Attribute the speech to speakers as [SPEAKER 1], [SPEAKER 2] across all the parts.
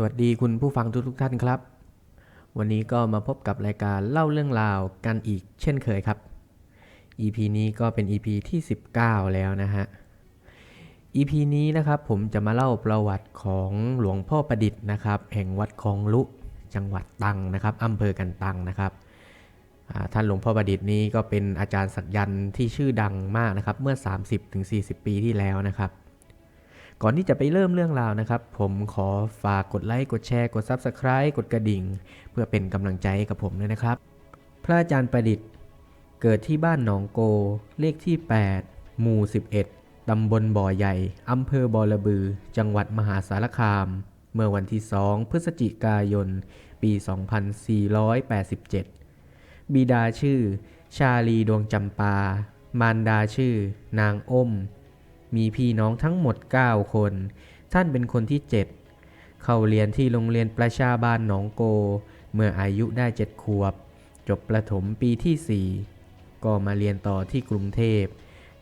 [SPEAKER 1] สวัสดีคุณผู้ฟังทุกทุกๆท่านครับ วันนี้ก็มาพบกับรายการเล่าเรื่องราวกันอีกเช่นเคยครับ EP นี้ก็เป็น EP ที่ 19 แล้วนะฮะ EP นี้นะครับผมจะมาเล่าประวัติของหลวงพ่อประดิษฐ์นะครับ แห่งวัดคลองลุจังหวัดตังนะครับอำเภอกันตังนะครับท่านหลวงพ่อประดิษฐ์นี้ก็เป็นอาจารย์สักยันที่ชื่อดังมากนะครับ เมื่อ 30-40 ปีที่แล้วนะครับ ก่อนที่จะไปเริ่มเรื่องราวนะครับ ผมขอฝากกดไลค์กดแชร์กด Subscribe กดกระดิ่ง เพื่อเป็นกำลังใจให้กับผมด้วยนะครับ พระอาจารย์ประดิษฐ์ เกิดที่บ้านหนองโก เลขที่ 8 หมู่ 11 ตำบลบ่อใหญ่อำเภอบอระบือ จังหวัดมหาสารคาม เมื่อวันที่ 2 พฤศจิกายน ปี 2487 บิดาชื่อ ชาลีดวงจำปา มารดาชื่อนางอ้ม มีพี่น้องทั้งหมด 9 คน ท่านเป็นคนที่ 7 เข้าเรียนที่โรงเรียนประชาบาลหนองโก เมื่ออายุได้ 7 ขวบ จบประถมปีที่ 4 ก็มาเรียนต่อที่กรุงเทพ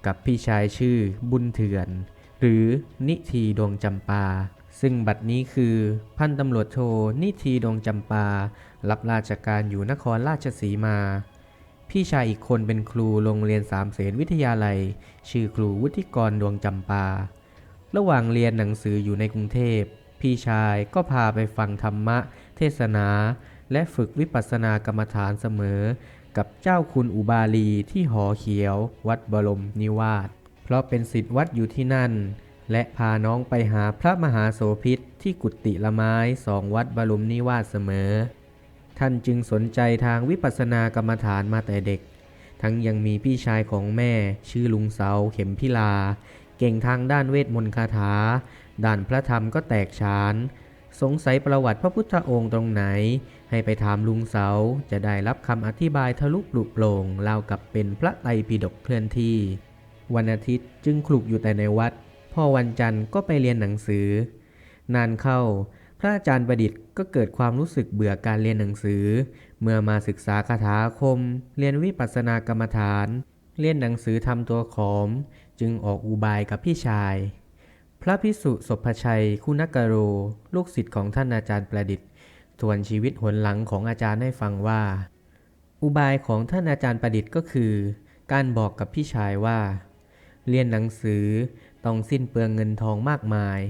[SPEAKER 1] กับพี่ชายชื่อบุญเถื่อน หรือนิทีดวงจำปา ซึ่งบัดนี้คือ พันตำรวจโทนิทีดวงจำปา รับราชการอยู่นครราชสีมา พี่ชายอีกคนเป็นครูโรงเรียนสามเสนวิทยาลัย ชื่อครูวุฒิกรดวงจำปา ระหว่างเรียนหนังสืออยู่ในกรุงเทพ พี่ชายก็พาไปฟังธรรมะ เทศนา และฝึกวิปัสสนากรรมฐานเสมอ กับเจ้าคุณอุบาลีที่หอเขียว วัดบรมนิวาสเพราะเป็นศิษย์วัดอยู่ที่นั่น และพาน้องไปหาพระมหาโสพิษที่กุฏิละไม้สองวัดบรมนิวาสเสมอ ท่านจึงสนใจทางวิปัสสนากรรมฐานมาแต่เด็ก ทั้งยังมีพี่ชายของแม่ชื่อลุงเสาเข็มพิลา เก่งทางด้านเวทมนต์คาถา ด้านพระธรรมก็แตกฉาน สงสัยประวัติพระพุทธองค์ตรงไหน ให้ไปถามลุงเสาจะได้รับคำอธิบายทะลุปลุกโปร่งราวกับเป็นพระไตรปิฎกเคลื่อนที่ วันอาทิตย์จึงคลุกอยู่แต่ในวัด พ่อวันจันทร์ก็ไปเรียนหนังสือ นานเข้าพระอาจารย์ประดิษฐ์ ก็เกิดความรู้สึกเบื่อการเรียนหนังสือ เมื่อมาศึกษาคาถาคม เรียนวิปัสสนากรรมฐาน เรียนหนังสือทำตัวขอม จึงออกอุบายกับพี่ชาย พระพิสุสพชัย คุณกโร ลูกศิษย์ของท่านอาจารย์ประดิษฐ์ทวนชีวิตหนหลังของอาจารย์ให้ฟังว่า อุบายของท่านอาจารย์ประดิษฐ์ก็คือ การบอกกับพี่ชายว่า เรียนหนังสือต้องสิ้นเปลืองเงินทองมากมาย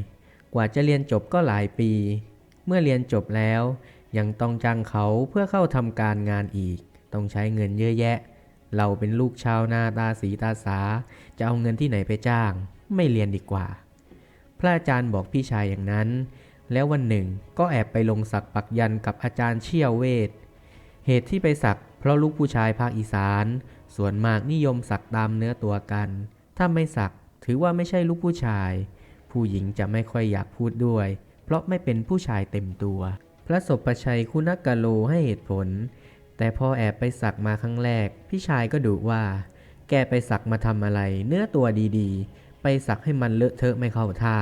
[SPEAKER 1] กว่าจะเรียนจบก็หลายปี เมื่อเรียนจบแล้ว ยังต้องจ้างเขาเพื่อเข้าทำการงานอีก ต้องใช้เงินเยอะแยะ เราเป็นลูกชาวนาตาสีตาสา จะเอาเงินที่ไหนไปจ้าง ไม่เรียนดีกว่า พระอาจารย์บอกพี่ชายอย่างนั้น แล้ววันหนึ่งก็แอบไปลงสักปักยันกับอาจารย์เชี่ยวเวท เหตุที่ไปสักเพราะลูกผู้ชายภาคอีสาน ส่วนมากนิยมสักตามเนื้อตัวกัน ถ้าไม่สักถือว่าไม่ใช่ลูกผู้ชาย ผู้หญิงจะไม่ค่อยอยากพูดด้วย เพราะไม่เป็นผู้ชายเต็มตัว พระศพประชัยคุณกะโลให้เหตุผล แต่พอแอบไปสักมาครั้งแรก พี่ชายก็ดุว่า แกไปสักมาทำอะไร เนื้อตัวดีๆ ไปสักให้มันเลอะเทอะไม่เข้าท่า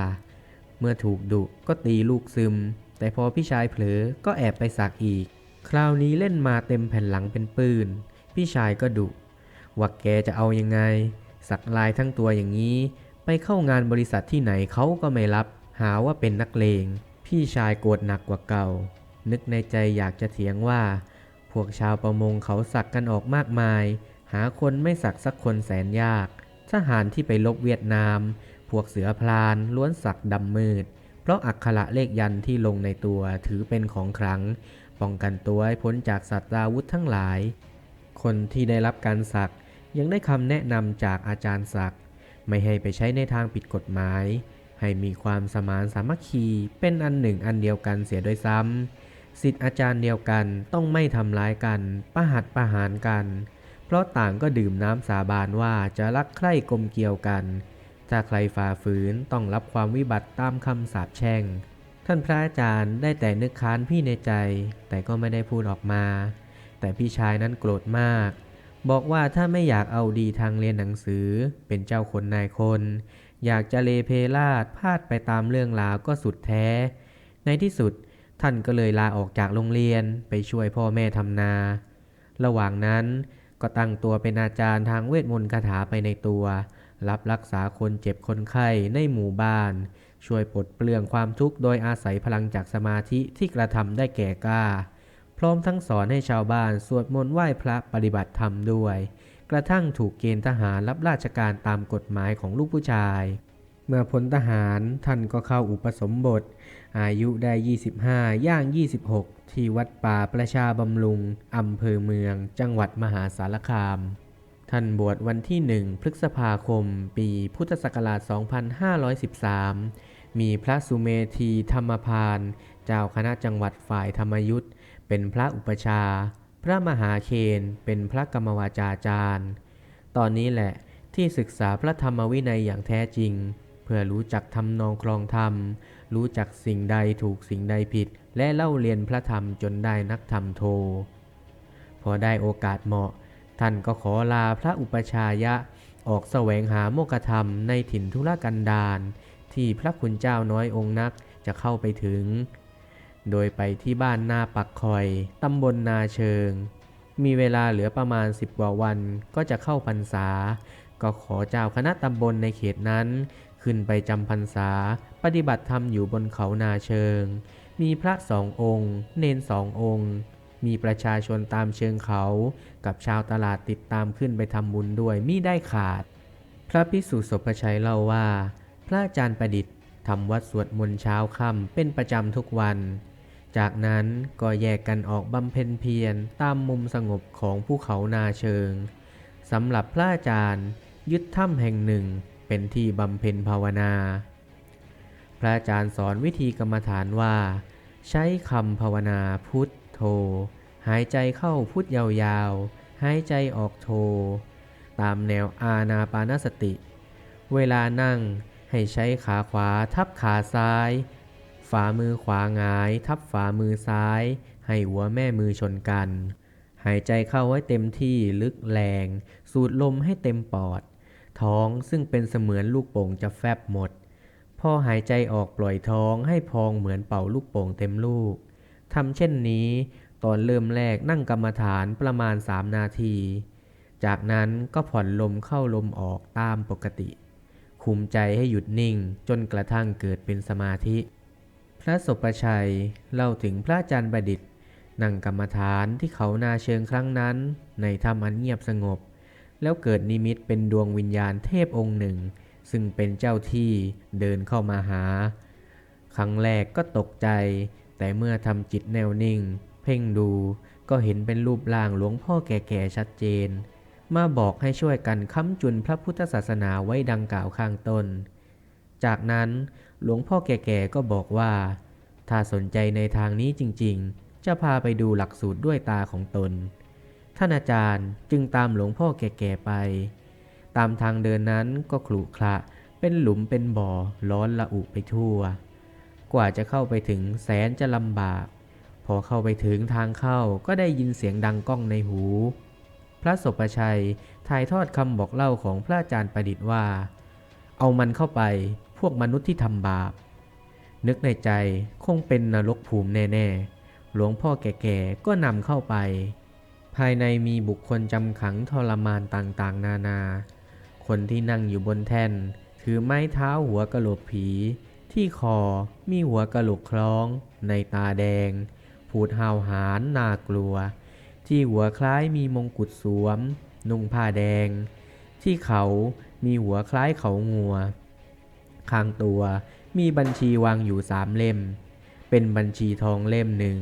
[SPEAKER 1] เมื่อถูกดุก็ตีลูกซึม แต่พอพี่ชายเผลอก็แอบไปสักอีก คราวนี้เล่นมาเต็มแผ่นหลังเป็นปืน พี่ชายก็ดุว่าแกจะเอายังไง สักลายทั้งตัวอย่างนี้ ไปเข้างานบริษัทที่ไหนเขาก็ไม่รับ หาว่าเป็นนักเลง พี่ชายโกรธหนักกว่าเก่า นึกในใจอยากจะเถียงว่า พวกชาวประมงเขาสักกันออกมากมาย หาคนไม่สักสักคนแสนยาก ทหารที่ไปลบเวียดนาม พวกเสือพลานล้วนสักดำมืด เพราะอักขระเลขยันที่ลงในตัวถือเป็นของขลัง ป้องกันตัวให้พ้นจากสัตว์อาวุธทั้งหลาย คนที่ได้รับการสักยังได้คำแนะนำจากอาจารย์สักไม่ให้ไปใช้ในทางผิดกฎหมาย ให้มีความสมานสามัคคีเป็นอันหนึ่งอันเดียวกันเสียด้วยซ้ำสิทธิอาจารย์เดียวกันต้องไม่ทำร้ายกัน ประหัดประหารกัน เพราะต่างก็ดื่มน้ำสาบานว่าจะรักใคร่กลมเกลียวกัน ถ้าใครฝ่าฝืนต้องรับความวิบัติตามคำสาปแช่ง ท่านพระอาจารย์ได้แต่นึกค้านพี่ในใจ แต่ก็ไม่ได้พูดออกมา แต่พี่ชายนั้นโกรธมากบอกว่าถ้าไม่อยากเอาดีทางเรียนหนังสือเป็นเจ้าคนนายคน อยากจะเลเพลาดพลาดไปตามเรื่องราวก็สุดแท้ ในที่สุดท่านก็เลยลาออกจากโรงเรียนไปช่วยพ่อแม่ทำนา ระหว่างนั้นก็ตั้งตัวเป็นอาจารย์ทางเวทมนต์คาถาไปในตัว รับรักษาคนเจ็บคนไข้ในหมู่บ้าน ช่วยปลดเปลื้องความทุกข์โดยอาศัยพลังจากสมาธิที่กระทำได้แก่กล้า พร้อมทั้งสอนให้ชาวบ้านสวดมนต์ไหว้พระปฏิบัติธรรมด้วย ระทั่งถูกเกณฑ์ทหารรับราชการตามกฎหมายของลูกผู้ชาย เมื่อพ้นทหารท่านก็เข้าอุปสมบท อายุได้ 25 ย่าง 26 ที่วัดป่าประชาบำรุงอำเภอเมือง จังหวัดมหาสารคาม ท่านบวชวันที่ 1 พฤษภาคม ปีพุทธศักราช 2513 มีพระสุเมธีธรรมพาน เจ้าคณะจังหวัดฝ่ายธรรมยุทธเป็นพระอุปชา พระมหาเคนเป็นพระกรรมวาจาจารย์ ตอนนี้แหละที่ศึกษาพระธรรมวินัยอย่างแท้จริง เพื่อรู้จักทำนองครองธรรม รู้จักสิ่งใดถูกสิ่งใดผิด และเล่าเรียนพระธรรมจนได้นักธรรมโท พอได้โอกาสเหมาะ ท่านก็ขอลาพระอุปชายะออกแสวงหาโมกขธรรมในถิ่นทุรกันดารที่พระคุณเจ้าน้อยองค์นักจะเข้าไปถึง โดยไปที่บ้านนาปักคอย ตำบลนาเชิง มีเวลาเหลือประมาณ10กว่าวันก็จะเข้าพรรษา ก็ขอเจ้าคณะตำบลในเขตนั้น ขึ้นไปจำพรรษา ปฏิบัติธรรมอยู่บนเขานาเชิง มีพระสององค์ เนนสององค์ มีประชาชนตามเชิงเขา กับชาวตลาดติดตามขึ้นไปทำบุญด้วยมิได้ขาด พระพิสุสพชัยเล่าว่า พระอาจารย์ประดิษฐ์ทำวัดสวดมนต์เช้าค่ำเป็นประจำทุกวัน จากนั้นก็แยกกันออกบำเพ็ญเพียรตามมุมสงบของภูเขานาเชิงสำหรับพระอาจารย์ยึดถ้ำแห่งหนึ่งเป็นที่บำเพ็ญภาวนา พระอาจารย์สอนวิธีกรรมฐานว่า ใช้คำภาวนาพุทโธ หายใจเข้าพุทยาวๆ หายใจออกโธ ตามแนวอาณาปานสติ เวลานั่งให้ใช้ขาขวาทับขาซ้าย ฝ่ามือขวาหงาย ทับฝ่ามือซ้าย ให้หัวแม่มือชนกัน หายใจเข้าไว้เต็มที่ลึกแรง สูดลมให้เต็มปอด ท้องซึ่งเป็นเสมือนลูกโป่งจะแฟบหมด พอหายใจออกปล่อยท้องให้พองเหมือนเป่าลูกโป่งเต็มลูกทำเช่นนี้ ตอนเริ่มแรกนั่งกรรมฐานประมาณ 3 นาที จากนั้นก็ผ่อนลมเข้าลมออกตามปกติ คุมใจให้หยุดนิ่งจนกระทั่งเกิดเป็นสมาธิ พระสปชัยเล่าถึงพระอาจารย์ประดิษฐ์นั่งกรรมฐานที่เขานาเชิงครั้งนั้น ในถ้ำอันเงียบสงบ แล้วเกิดนิมิตเป็นดวงวิญญาณเทพองค์หนึ่ง ซึ่งเป็นเจ้าที่เดินเข้ามาหา ครั้งแรกก็ตกใจ แต่เมื่อทำจิตแนวนิ่ง เพ่งดูก็เห็นเป็นรูปร่างหลวงพ่อแก่ๆชัดเจน มาบอกให้ช่วยกันค้ำจุนพระพุทธศาสนาไว้ดังกล่าวข้างต้น จากนั้น หลวงพ่อแก่ๆก็บอกว่า ถ้าสนใจในทางนี้จริงๆ จะพาไปดูหลักสูตรด้วยตาของตน ท่านอาจารย์จึงตามหลวงพ่อแก่ๆไป ตามทางเดินนั้นก็ขรุขระเป็นหลุมเป็นบ่อร้อนละอุไปทั่ว กว่าจะเข้าไปถึงแสนจะลำบาก พอเข้าไปถึงทางเข้าก็ได้ยินเสียงดังก้องในหู พระสปชัยถ่ายทอดคำบอกเล่าของพระอาจารย์ประดิษฐ์ว่า เอามันเข้าไป พวกมนุษย์ที่ทำบาป นึกในใจคงเป็นนรกภูมิแน่ ๆ หลวงพ่อแก่ๆก็นำเข้าไป ภายในมีบุคคลจำขังทรมานต่างๆ นานา คนที่นั่งอยู่บนแท่น ถือไม้เท้าหัวกะโหลกผี ที่คอมีหัวกะโหลกคล้อง ในตาแดงพูดหาวหาญน่ากลัว ที่หัวคล้ายมีมงกุฎสวม นุ่งผ้าแดง ที่เขามีหัวคล้ายเขางัว ข้างตัวมีบัญชีวางอยู่สามเล่ม เป็นบัญชีทองเล่มหนึ่ง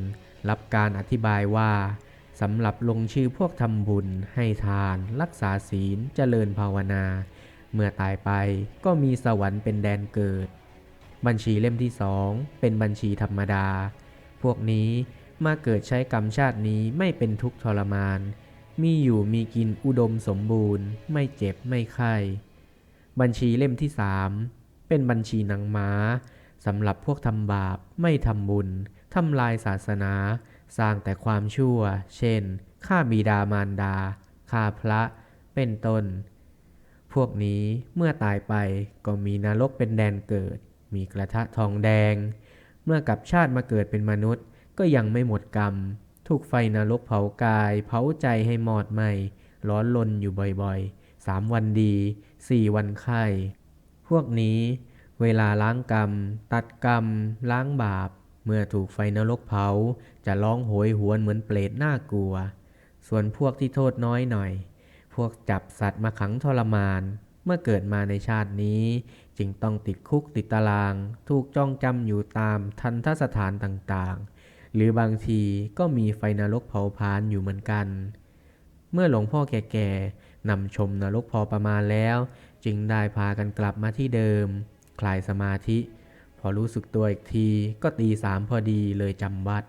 [SPEAKER 1] รับการอธิบายว่าสำหรับลงชื่อพวกทำบุญ ให้ทาน รักษาศีล เจริญภาวนา เมื่อตายไปก็มีสวรรค์เป็นแดนเกิด บัญชีเล่มที่สองเป็นบัญชีธรรมดา พวกนี้มาเกิดใช้กรรมชาตินี้ไม่เป็นทุกข์ทรมาน มีอยู่มีกินอุดมสมบูรณ์ ไม่เจ็บไม่ไข้ บัญชีเล่มที่สาม เป็นบัญชีหนังม้าสำหรับพวกทำบาป ไม่ทำบุญ ทำลายศาสนา สร้างแต่ความชั่ว เช่นฆ่าบิดามารดาฆ่าพระ เป็นต้น พวกนี้เมื่อตายไปก็มีนรกเป็นแดนเกิด มีกระทะทองแดง เมื่อกลับชาติมาเกิดเป็นมนุษย์ ก็ยังไม่หมดกรรม ถูกไฟนรกเผากาย เผาใจให้หมอดไหมร้อนลนอยู่บ่อยๆสามวันดีสี่วันไข้ วกนี้ เวลาล้างกรรม ตัดกรรม ล้างบาป เมื่อถูกไฟนรกเผา จะร้องโหยหวนเหมือนเปรตน่ากลัว ส่วนพวกที่โทษน้อยหน่อย พวกจับสัตว์มาขังทรมาน เมื่อเกิดมาในชาตินี้ จึงต้องติดคุกติดตาราง ถูกจ้องจำอยู่ตามทันทสถานต่างๆ หรือบางทีก็มีไฟนรกเผาพานอยู่เหมือนกัน เมื่อหลวงพ่อแก่ๆนำชมนรกพอประมาณแล้ว จึงได้พากันกลับมาที่เดิม คลายสมาธิ พอรู้สึกตัวอีกทีก็ตีสามพอดีเลยจำวัด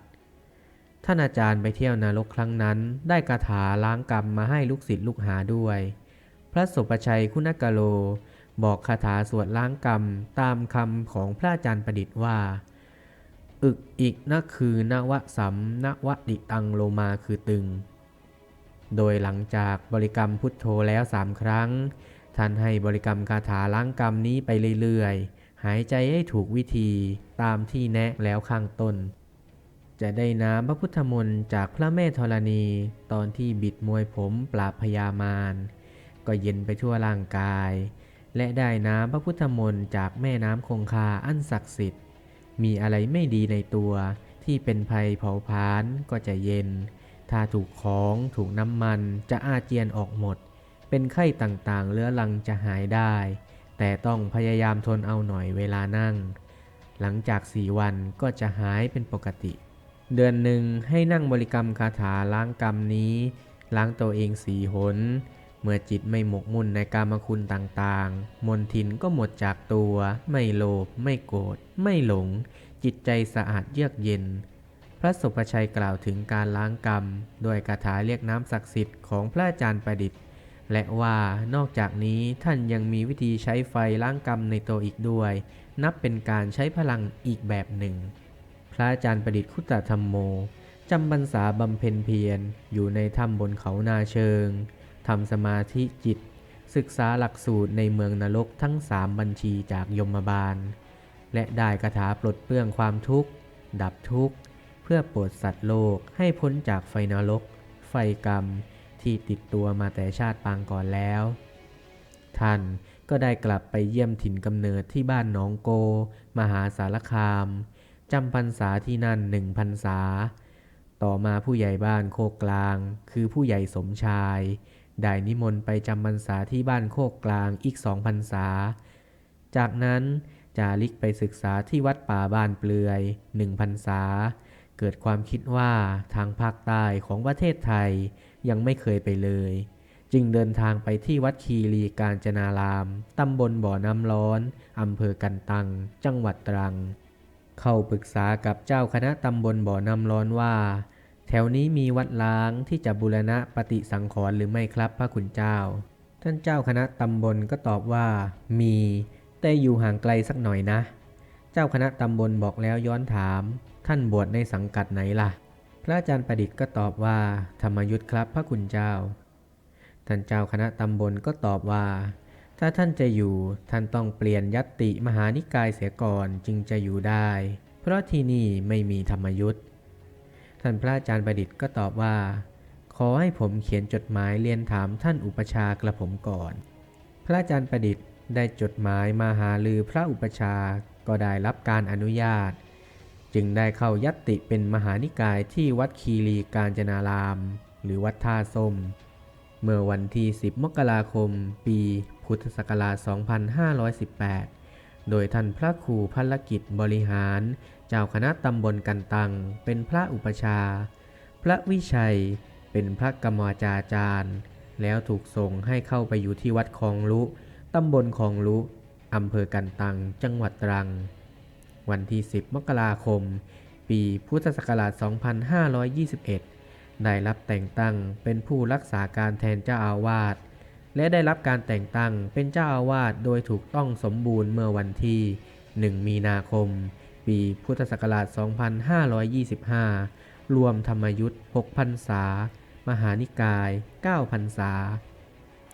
[SPEAKER 1] ท่านอาจารย์ไปเที่ยวนรกครั้งนั้น ได้คาถาล้างกรรมมาให้ลูกศิษย์ลูกหาด้วย พระสุปชัยคุณกะโล บอกคาถาสวดล้างกรรมตามคำของพระอาจารย์ประดิษฐ์ว่าอึกอีกนะคือนวสัมนวดิตังโลมาคือตึง โดยหลังจากบริกรรมพุทโธแล้วสามครั้ง ท่านให้บริกรรมคาถาล้างกรรมนี้ไปเรื่อยๆ หายใจให้ถูกวิธีตามที่แนะแล้วข้างต้น จะได้น้ำพระพุทธมนต์จากพระแม่ธรณี ตอนที่บิดมวยผมปราบพยามารก็เย็นไปทั่วร่างกาย และได้น้ำพระพุทธมนต์จากแม่น้ำคงคาอันศักดิ์สิทธิ์ มีอะไรไม่ดีในตัวที่เป็นภัยเผาผลาญก็จะเย็น ถ้าถูกของถูกน้ำมันจะอาเจียนออกหมด เป็นไข้ต่างๆเรื้อรังจะหายได้ แต่ต้องพยายามทนเอาหน่อยเวลานั่ง หลังจากสี่วันก็จะหายเป็นปกติ เดือนหนึ่งให้นั่งบริกรรมคาถาล้างกรรมนี้ ล้างตัวเองสี่หน เมื่อจิตไม่หมกมุ่นในกามคุณต่างๆ มนทินก็หมดจากตัว ไม่โลภไม่โกรธไม่หลง จิตใจสะอาดเยือกเย็นพระสุภชัยกล่าวถึงการล้างกรรมโดยคาถาเรียกน้ำศักดิ์สิทธิ์ของพระอาจารย์ประดิษฐ์ และว่านอกจากนี้ท่านยังมีวิธีใช้ไฟล้างกรรมในตัวอีกด้วย นับเป็นการใช้พลังอีกแบบหนึ่ง พระอาจารย์ประดิษฐ์คุตตธรรมโมจำบรรษาบำเพ็ญเพียรอยู่ในถ้ำบนเขานาเชิงทำสมาธิจิต ศึกษาหลักสูตรในเมืองนรกทั้งสามบัญชีจากยมบาล และได้คาถาปลดเปลื้องความทุกข์ ดับทุกข์ เพื่อโปรดสัตว์โลกให้พ้นจากไฟนรก ไฟกรรม ที่ติดตัวมาแต่ชาติปางก่อนแล้ว ท่านก็ได้กลับไปเยี่ยมถิ่นกำเนิดที่บ้านหนองโก มหาสารคามจำพรรษาที่นั่นหนึ่งพรรษา ต่อมาผู้ใหญ่บ้านโคกกลาง คือผู้ใหญ่สมชาย ได้นิมนต์ไปจำพรรษาที่บ้านโคกกลางอีกสองพรรษา จากนั้นจาริกไปศึกษาที่วัดป่าบ้านเปลือยหนึ่งพรรษา เกิดความคิดว่าทางภาคใต้ของประเทศไทย ยังไม่เคยไปเลย จึงเดินทางไปที่วัดคีรีกาญจนาราม ตำบลบ่อน้ำร้อน อำเภอกันตัง จังหวัดตรัง เข้าปรึกษากับเจ้าคณะตำบลบ่อน้ำร้อนว่า แถวนี้มีวัดล้างที่จะบูรณะปฏิสังขรณ์หรือไม่ครับพระคุณเจ้า ท่านเจ้าคณะตำบลก็ตอบว่า มี แต่อยู่ห่างไกลสักหน่อยนะ เจ้าคณะตำบลบอกแล้วย้อนถาม ท่านบวชในสังกัดไหนล่ะ พระอาจารย์ประดิษฐ์ก็ตอบว่า ธรรมยุทธครับพระคุณเจ้า ท่านเจ้าคณะตำบลก็ตอบว่า ถ้าท่านจะอยู่ท่านต้องเปลี่ยนยัตติมหานิกายเสียก่อนจึงจะอยู่ได้ เพราะที่นี่ไม่มีธรรมยุทธท่านพระอาจารย์ประดิษฐ์ก็ตอบว่า ขอให้ผมเขียนจดหมายเรียนถามท่านอุปชากระผมก่อน พระอาจารย์ประดิษฐ์ได้จดหมายมาหาลือพระอุปชาก็ได้รับการอนุญาต จึงได้เข้ายัตติเป็นมหานิกายที่วัดคีรีกาญจนาราม หรือวัดท่าส้ม เมื่อวันที่ 10 มกราคม ปีพุทธศักราช 2518 โดยท่านพระครูพัลกิจบริหาร เจ้าคณะตำบลกันตัง เป็นพระอุปชา พระวิชัยเป็นพระกรรมวาจาจารย์ แล้วถูกส่งให้เข้าไปอยู่ที่วัดคลองลุตำบลคลองลุอำเภอกันตัง จังหวัดตรัง วันที่ 10 มกราคม ปีพุทธศักราช 2521 ได้รับแต่งตั้งเป็นผู้รักษาการแทนเจ้าอาวาส และได้รับการแต่งตั้งเป็นเจ้าอาวาสโดยถูกต้องสมบูรณ์เมื่อวันที่ 1 มีนาคม ปีพุทธศักราช 2525 รวมธรรมยุทธ์6พรรษา มหานิกาย 9 พรรษา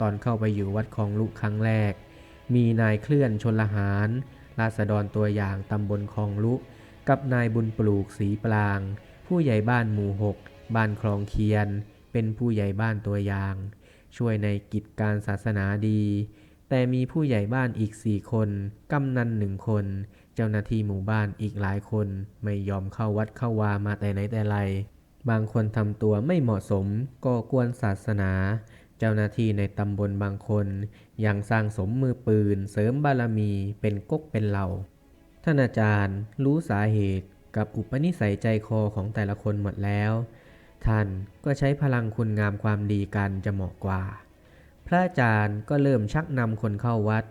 [SPEAKER 1] ตอนเข้าไปอยู่วัดคลองลุครั้งแรก มีนายเคลื่อนชนลหาร ราษฎรตัวอย่างตำบลคลองลุ กับนายบุญปลูกสีปลาง ผู้ใหญ่บ้านหมู่หกบ้านคลองเคียน เป็นผู้ใหญ่บ้านตัวอย่าง ช่วยในกิจการศาสนาดี แต่มีผู้ใหญ่บ้านอีกสี่คน กำนันหนึ่งคน เจ้าหน้าที่หมู่บ้านอีกหลายคน ไม่ยอมเข้าวัดเข้าวามาแต่ไหนแต่ไรบางคนทำตัวไม่เหมาะสมก่อกวนศาสนา เจ้าหน้าที่ในตำบลบางคน ยังสร้างสมมือปืน เสริมบารมีเป็นก๊กเป็นเหล่า ท่านอาจารย์รู้สาเหตุกับอุปนิสัยใจคอของแต่ละคนหมดแล้ว ท่านก็ใช้พลังคุณงามความดีกันจะเหมาะกว่า พระอาจารย์ก็เริ่มชักนำคนเข้าวัด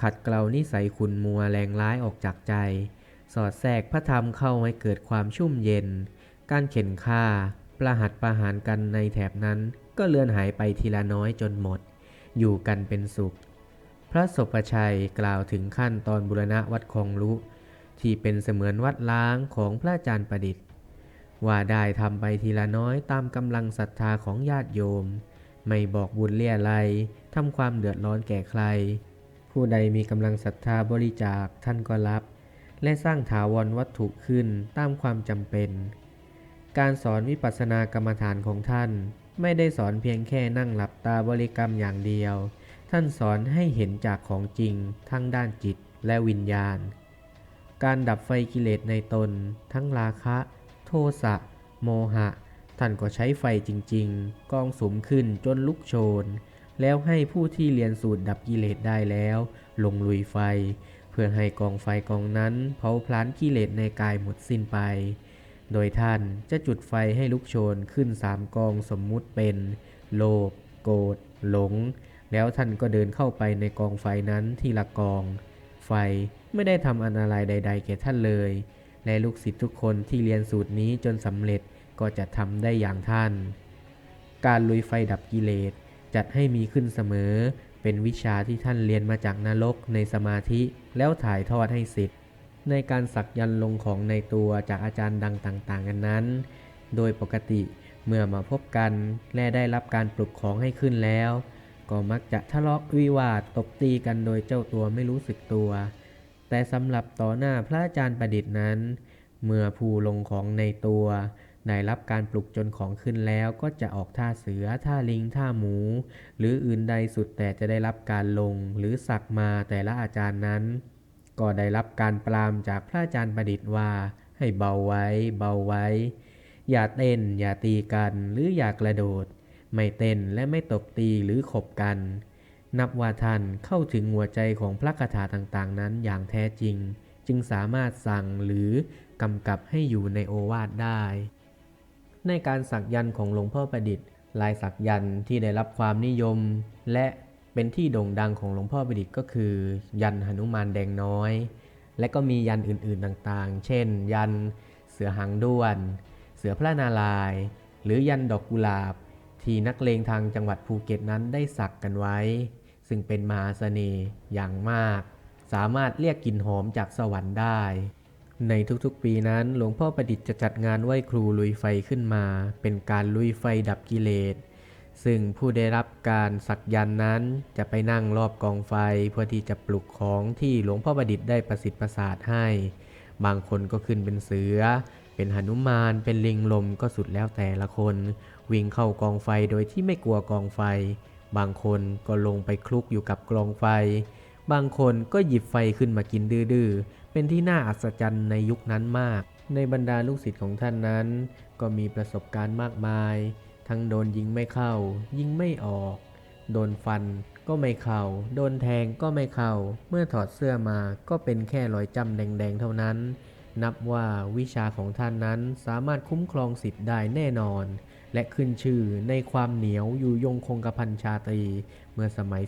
[SPEAKER 1] ขัดเกลานิสัยขุนมัวแรงร้ายออกจากใจ สอดแทรกพระธรรมเข้าให้เกิดความชุ่มเย็น การเข็นฆ่าประหัตประหารกันในแถบนั้น ก็เลือนหายไปทีละน้อยจนหมด อยู่กันเป็นสุข พระศพชัยกล่าวถึงขั้นตอนบุรณะวัดคลองลุที่เป็นเสมือนวัดล้างของพระอาจารย์ประดิษฐ์ ว่าได้ทำไปทีละน้อยตามกำลังศรัทธาของญาติโยม ไม่บอกบุญเลี่ยไรทำความเดือดร้อนแก่ใคร ผู้ใดมีกำลังศรัทธาบริจาคท่านก็รับ และสร้างถาวรวัตถุขึ้นตามความจำเป็น การสอนวิปัสสนากรรมฐานของท่าน ไม่ได้สอนเพียงแค่นั่งหลับตาบริกรรมอย่างเดียว ท่านสอนให้เห็นจากของจริงทั้งด้านจิตและวิญญาณ การดับไฟกิเลสในตน ทั้งราคะ โทสะ โมหะ ท่านก็ใช้ไฟจริง ๆ กองสุมขึ้นจนลุกโชน แล้วให้ผู้ที่เรียนสูตรดับกิเลสได้แล้ว ลงลุยไฟ เพื่อให้กองไฟกองนั้นเผาพลานกิเลสในกายหมดสิ้นไป โดยท่านจะจุดไฟให้ลุกโชนขึ้นสามกองสมมุติเป็น โลภโกรธหลง แล้วท่านก็เดินเข้าไปในกองไฟนั้นทีละกอง ไฟไม่ได้ทำอันอะไรใด ๆ แก่ท่านเลย และลูกศิษย์ทุกคนที่เรียนสูตรนี้จนสำเร็จก็จะทำได้อย่างท่าน การลุยไฟดับกิเลสจัดให้มีขึ้นเสมอ เป็นวิชาที่ท่านเรียนมาจากนรกในสมาธิแล้วถ่ายทอดให้ศิษย์ ในการสักยันลงของในตัวจากอาจารย์ดังต่างๆกันนั้น โดยปกติเมื่อมาพบกันและได้รับการปลุกของให้ขึ้นแล้ว ก็มักจะทะเลาะวิวาทตบตีกันโดยเจ้าตัวไม่รู้สึกตัว แต่สำหรับต่อหน้าพระอาจารย์ประดิษฐ์นั้น เมื่อผู้ลงของในตัวได้รับการปลุกจนของขึ้นแล้วก็จะออกท่าเสือ ท่าลิง ท่าหมู หรืออื่นใดสุดแต่จะได้รับการลงหรือสักมาแต่ละอาจารย์นั้น ก็ได้รับการปรามจากพระอาจารย์ประดิษฐ์ว่า ให้เบาไว้ เบาไว้ อย่าเต้น อย่าตีกันหรืออย่ากระโดด ไม่เต้นและไม่ตบตีหรือขบกัน นับว่าท่านเข้าถึงหัวใจของพระคาถาต่างๆ นั้นอย่างแท้จริง จึงสามารถสั่งหรือกำกับให้อยู่ในโอวาทได้ ในการสักยันต์ของหลวงพ่อประดิษฐ์ลายสักยันต์ที่ได้รับความนิยม และ เป็นที่โด่งดังของหลวงพ่อประดิษฐ์ก็คือ ยันหนุมานแดงน้อย และก็มียันอื่นๆต่างๆ เช่น ยันเสือหางด้วน เสือพระนารายณ์หรือยันดอกกุหลาบ ที่นักเลงทางจังหวัดภูเก็ตนั้นได้สักกันไว้ ซึ่งเป็นมหาเสน่ห์อย่างมาก สามารถเรียกกลิ่นหอมจากสวรรค์ได้ ในทุกๆปีนั้นหลวงพ่อประดิษฐ์จะจัดงานไหว้ครูลุยไฟขึ้นมา เป็นการลุยไฟดับกิเลส ซึ่งผู้ได้รับการสักยันนั้นจะไปนั่งรอบกองไฟเพื่อที่จะปลุกของที่หลวงพ่อประดิษฐ์ได้ประสิทธิ์ประสาทให้ บางคนก็ขึ้นเป็นเสือ เป็นหนุมาน เป็นลิงลมก็สุดแล้วแต่ละคน วิ่งเข้ากองไฟโดยที่ไม่กลัวกองไฟ บางคนก็ลงไปคลุกอยู่กับกองไฟ บางคนก็หยิบไฟขึ้นมากินดื้อๆ เป็นที่น่าอัศจรรย์ในยุคนั้นมาก ในบรรดาลูกศิษย์ของท่านนั้น ก็มีประสบการณ์มากมาย ทั้งโดนยิงไม่เข้า ยิงไม่ออก โดนฟันก็ไม่เข้า โดนแทงก็ไม่เข้า เมื่อถอดเสื้อมาก็เป็นแค่รอยจำแดงๆเท่านั้น นับว่าวิชาของท่านนั้นสามารถคุ้มครองสิทธิ์ได้แน่นอน และขึ้นชื่อในความเหนียวอยู่ยงคงกระพันชาตรี เมื่อสมัย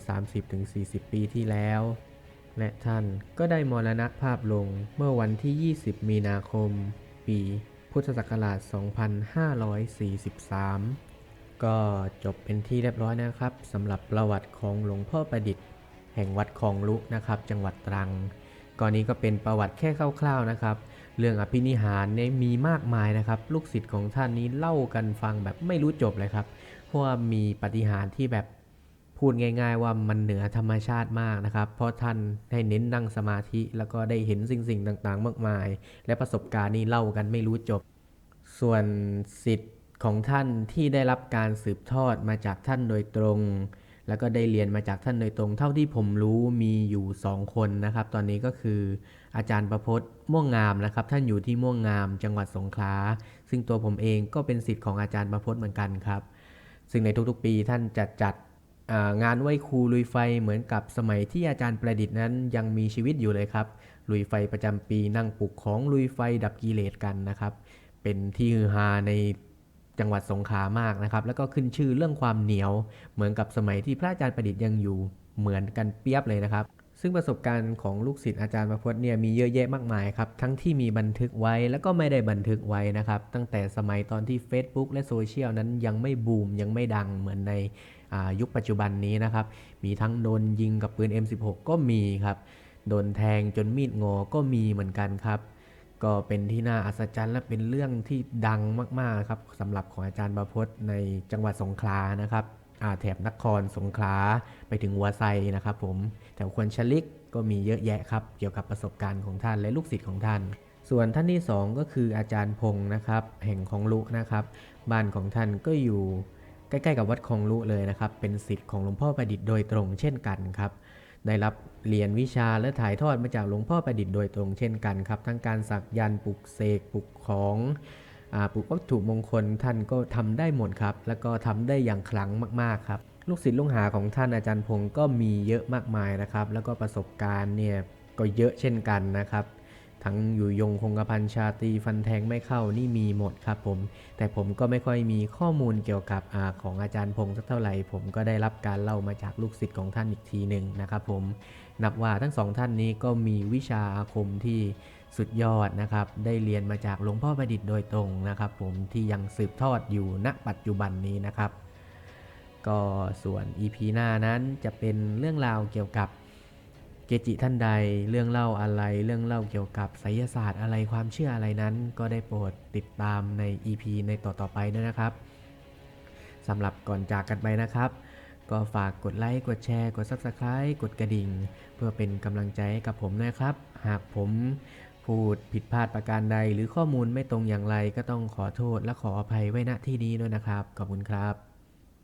[SPEAKER 1] 30-40 ปีที่แล้ว และท่านก็ได้มรณภาพลงเมื่อวันที่ 20 มีนาคม ปี พุทธศักราช 2543 ก็จบเป็นที่เรียบร้อยนะครับสำหรับประวัติของหลวงพ่อประดิษฐ์ แห่งวัดคลองลุนะครับ จังหวัดตรังก่อนนี้ก็เป็นประวัติแค่คร่าวๆนะครับ เรื่องอภินิหารเนี่ยมีมากมายนะครับ ลูกศิษย์ของท่านนี้เล่ากันฟังแบบไม่รู้จบเลยครับ เพราะว่ามีปาฏิหารย์ที่แบบพูดง่าย ๆ ว่ามันเหนือธรรมชาติมากนะครับ เพราะท่านให้เน้นนั่งสมาธิแล้วก็ได้เห็นสิ่งสิ่งต่างๆ มากมาย และประสบการณ์นี้เล่ากันไม่รู้จบ ส่วนสิทธิ์ ของท่านที่ได้รับการสืบทอดมาจากท่านโดยตรง แล้วก็ได้เรียนมาจากท่านโดยตรง เท่าที่ผมรู้มีอยู่ 2 คนนะครับ ตอนนี้ก็คืออาจารย์ประพจน์ม่วงงามนะครับ ท่านอยู่ที่ม่วงงามจังหวัดสงขลาซึ่งตัวผมเองก็เป็นศิษย์ของอาจารย์ประพจน์เหมือนกันครับ ซึ่งในทุกๆปีท่านจะจัดงานไหว้ครูลุยไฟเหมือนกับสมัยที่อาจารย์ประดิษฐ์นั้นยังมีชีวิตอยู่เลยครับลุยไฟประจำปีนั่งปลุกของลุยไฟดับกิเลสกันนะครับ เป็นที่ฮือฮาใน จังหวัดสงขลามากนะครับ แล้วก็ขึ้นชื่อเรื่องความเหนียว เหมือนกับสมัยที่พระอาจารย์ประดิษฐ์ยังอยู่เหมือนกันเปียบเลยนะครับ ซึ่งประสบการณ์ของลูกศิษย์อาจารย์ประพจน์เนี่ยมีเยอะแยะมากมายครับ ทั้งที่มีบันทึกไว้แล้วก็ไม่ได้บันทึกไว้นะครับ ตั้งแต่สมัยตอนที่ Facebook และโซเชียลนั้นยังไม่บูมยังไม่ดังเหมือนในยุคปัจจุบันนี้นะครับ มีทั้งโดนยิงกับปืน M16 ก็มีครับ โดนแทงจนมีดงอก็มีเหมือนกันครับ ก็เป็นที่น่าอัศจรรย์และเป็นเรื่องที่ดังมากๆครับสำหรับของอาจารย์ประพจน์ในจังหวัดสงขลานะครับอาแถบนครสงขลาไปถึงวัวไซนะครับผมแถวควนชลิกก็มีเยอะแยะครับ เกี่ยวกับประสบการณ์ของท่านและลูกศิษย์ของท่าน ส่วนท่านที่สองก็คืออาจารย์พงศ์นะครับ แห่งของลุนะครับ บ้านของท่านก็อยู่ใกล้ๆกับวัดคลองลุเลยนะครับ เป็นศิษย์ของหลวงพ่อประดิษฐ์โดยตรงเช่นกันครับ ได้รับเรียนวิชาและถ่ายทอดมาจากหลวงพ่อประดิษฐ์โดยตรงเช่นกันครับ ทั้งการสักยันต์ปลุกเสกปลุกของอปลุกวัตถุมงคลท่านก็ทำได้หมดครับ แล้วก็ทำได้อย่างคลังมากๆครับ ลูกศิษย์ลูกหาของท่านอาจารย์พงศ์ก็มีเยอะมากมายนะครับ แล้วก็ประสบการณ์เนี่ยก็เยอะเช่นกันนะครับ ทั้งอยู่ยงคงกระพันชาตีฟันแทงไม่เข้านี่มีหมดครับผม แต่ผมก็ไม่ค่อยมีข้อมูลเกี่ยวกับอาของอาจารย์พงศ์สักเท่าไหร่ ผมก็ได้รับการเล่ามาจากลูกศิษย์ของท่านอีกทีหนึ่งนะครับผม นับว่าทั้งสองท่านนี้ก็มีวิชาอาคมที่สุดยอดนะครับ ได้เรียนมาจากหลวงพ่อประดิษฐ์โดยตรงนะครับ ผมที่ยังสืบทอดอยู่ณปัจจุบันนี้นะครับ ก็ส่วน EP หน้านั้นจะเป็นเรื่องราวเกี่ยวกับ เกจิท่านใดเรื่องเล่าอะไรเรื่องเล่าเกี่ยวกับไสยศาสตร์อะไรความเชื่ออะไรนั้น ก็ได้โปรดติดตามใน EP ในต่อๆไปด้วยนะครับสำหรับก่อนจากกันไปนะครับ ก็ฝากกดไลค์กดแชร์กด Subscribe กดกระดิ่ง เพื่อเป็นกำลังใจให้กับผมนะครับ หากผมพูดผิดพลาดประการใดหรือข้อมูลไม่ตรงอย่างไรก็ต้องขอโทษและขออภัยไว้ณที่นี้ด้วยนะครับ ขอบคุณครับ